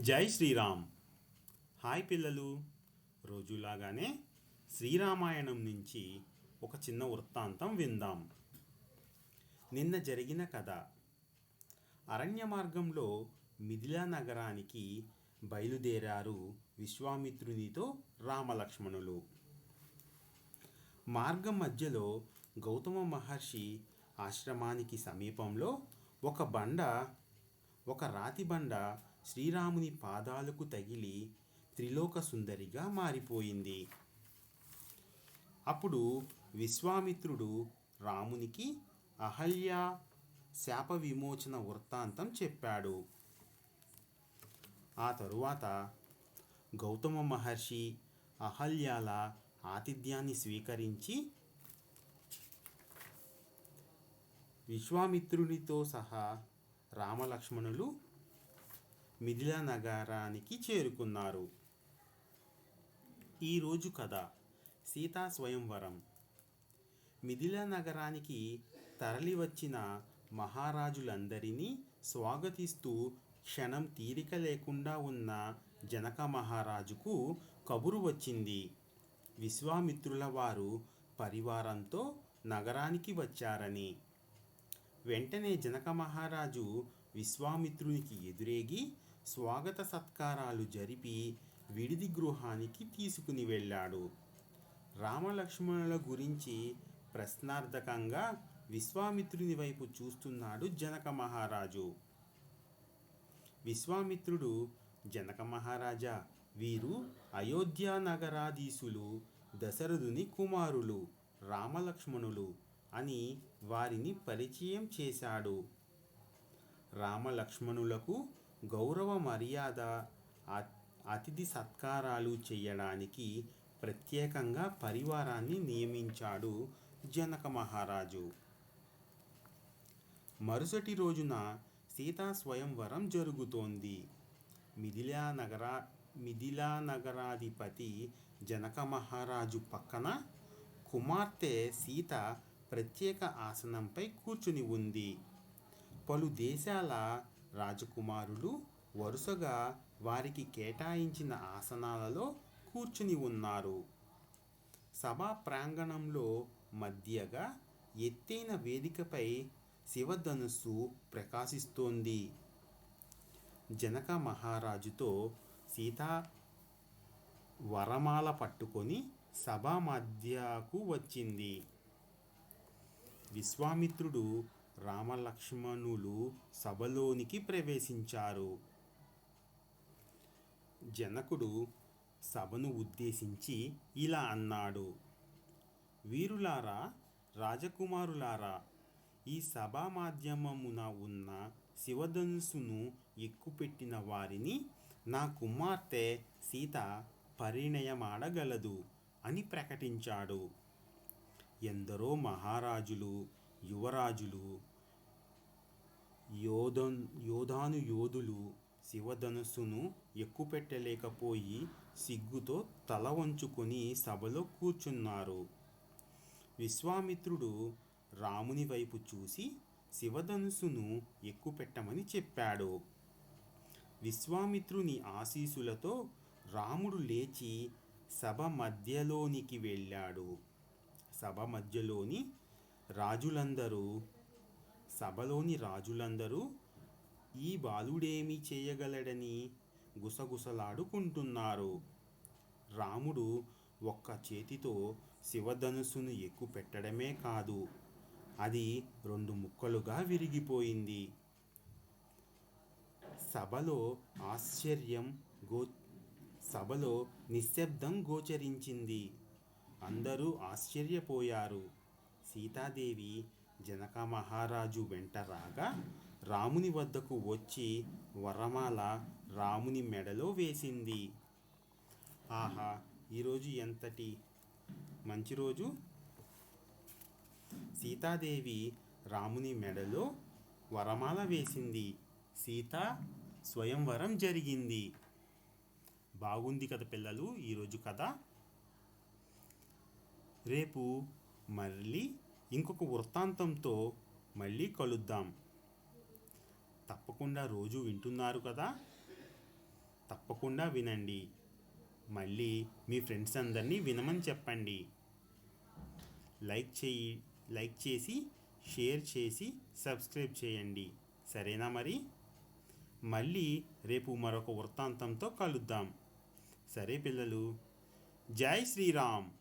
జై శ్రీరామ్. హాయ్ పిల్లలు. రోజులాగానే శ్రీరామాయణం నుంచి ఒక చిన్న వృత్తాంతం విందాం. నిన్న జరిగిన కథ. అరణ్య మార్గంలో మిథిలా నగరానికి బయలుదేరారు విశ్వామిత్రునితో రామలక్ష్మణులు. మార్గం మధ్యలో గౌతమ మహర్షి ఆశ్రమానికి సమీపంలో ఒక బండ ఒక రాతి బండ శ్రీరాముని పాదాలకు తగిలి త్రిలోక సుందరిగా మారిపోయింది. అప్పుడు విశ్వామిత్రుడు రామునికి అహల్య శాప విమోచన వృత్తాంతం చెప్పాడు. ఆ తరువాత గౌతమ మహర్షి అహల్యాల ఆతిథ్యాన్ని స్వీకరించి విశ్వామిత్రునితో సహా రామలక్ష్మణులు మిథిలా నగరానికి చేరుకున్నారు. ఈరోజు కథ సీతా స్వయంవరం. మిథిలా నగరానికి తరలివచ్చిన మహారాజులందరినీ స్వాగతిస్తూ క్షణం తీరిక లేకుండా ఉన్న జనక మహారాజుకు కబురు వచ్చింది. విశ్వామిత్రుల వారు పరివారంతో నగరానికి వచ్చారని. వెంటనే జనక మహారాజు విశ్వామిత్రునికి ఎదురేగి స్వాగత సత్కారాలు జరిపి విడిది గృహానికి తీసుకుని వెళ్ళాడు. రామలక్ష్మణుల గురించి ప్రశ్నార్థకంగా విశ్వామిత్రుని వైపు చూస్తున్నాడు జనక మహారాజు. విశ్వామిత్రుడు జనక మహారాజా వీరు అయోధ్యా నగరాధీశులు దశరథుని కుమారులు రామలక్ష్మణులు అని వారిని పరిచయం చేశాడు. రామలక్ష్మణులకు గౌరవ మర్యాద అతిథి సత్కారాలు చేయడానికి ప్రత్యేకంగా పరివారాన్ని నియమించాడు జనక మహారాజు. మరుసటి రోజున సీతా స్వయంవరం జరుగుతోంది. మిథిలా నగర మిథిలా నగరాధిపతి జనక మహారాజు పక్కన కుమార్తె సీత ప్రత్యేక ఆసనంపై కూర్చుని ఉంది. పలు దేశాల రాజకుమారులు వరుసగా వారికి కేటాయించిన ఆసనాలలో కూర్చుని ఉన్నారు. సభా ప్రాంగణంలో మధ్యగా ఎత్తైన వేదికపై శివధనుస్సు ప్రకాశిస్తోంది. జనక మహారాజుతో సీతా వరమాల పట్టుకొని సభా మధ్యకు వచ్చింది. విశ్వామిత్రుడు రామలక్ష్మణులు సభలోనికి ప్రవేశించారు. జనకుడు సభను ఉద్దేశించి ఇలా అన్నాడు. వీరులారా రాజకుమారులారా ఈ సభా మాధ్యమమున ఉన్న శివధనుసును ఎక్కుపెట్టిన వారిని నా కుమార్తె సీత పరిణయమాడగలదు అని ప్రకటించాడు. ఎందరో మహారాజులు యువరాజులు యోధన్ యోధాను యోధులు శివధనుస్సును ఎక్కుపెట్టలేకపోయి సిగ్గుతో తల వంచుకొని సభలో కూర్చున్నారు. విశ్వామిత్రుడు రాముని వైపు చూసి శివధనుసును ఎక్కుపెట్టమని చెప్పాడు. విశ్వామిత్రుని ఆశీసులతో రాముడు లేచి సభ మధ్యలోనికి వెళ్ళాడు. సభ మధ్యలోని రాజులందరూ సభలోని రాజులందరూ ఈ బాలుడేమి చేయగలడని గుసగుసలాడుకుంటున్నారు. రాముడు ఒక్క చేతితో శివధనుస్సును ఎక్కు పెట్టడమే కాదు అది రెండు ముక్కలుగా విరిగిపోయింది. సభలో ఆశ్చర్యం గో సభలో నిశ్శబ్దం గోచరించింది. అందరూ ఆశ్చర్యపోయారు. సీతాదేవి జనక మహారాజు వెంట రాగా రాముని వద్దకు వచ్చి వరమాల రాముని మెడలో వేసింది. ఆహా ఈరోజు ఎంతటి మంచి రోజు? సీతాదేవి రాముని మెడలో వరమాల వేసింది. సీత స్వయంవరం జరిగింది. బాగుంది కదా పిల్లలు ఈరోజు కథ. రేపు మళ్ళీ ఇంకొక వృత్తాంతంతో మళ్ళీ కలుద్దాం. తప్పకుండా రోజు వింటున్నారు కదా? తప్పకుండా వినండి. మళ్ళీ మీ ఫ్రెండ్స్ అందరినీ వినమని చెప్పండి. లైక్ చేయి లైక్ చేసి షేర్ చేసి సబ్స్క్రైబ్ చేయండి. సరేనా మరి? మళ్ళీ రేపు మరొక వృత్తాంతంతో కలుద్దాం. సరే పిల్లలు. జై శ్రీరామ్.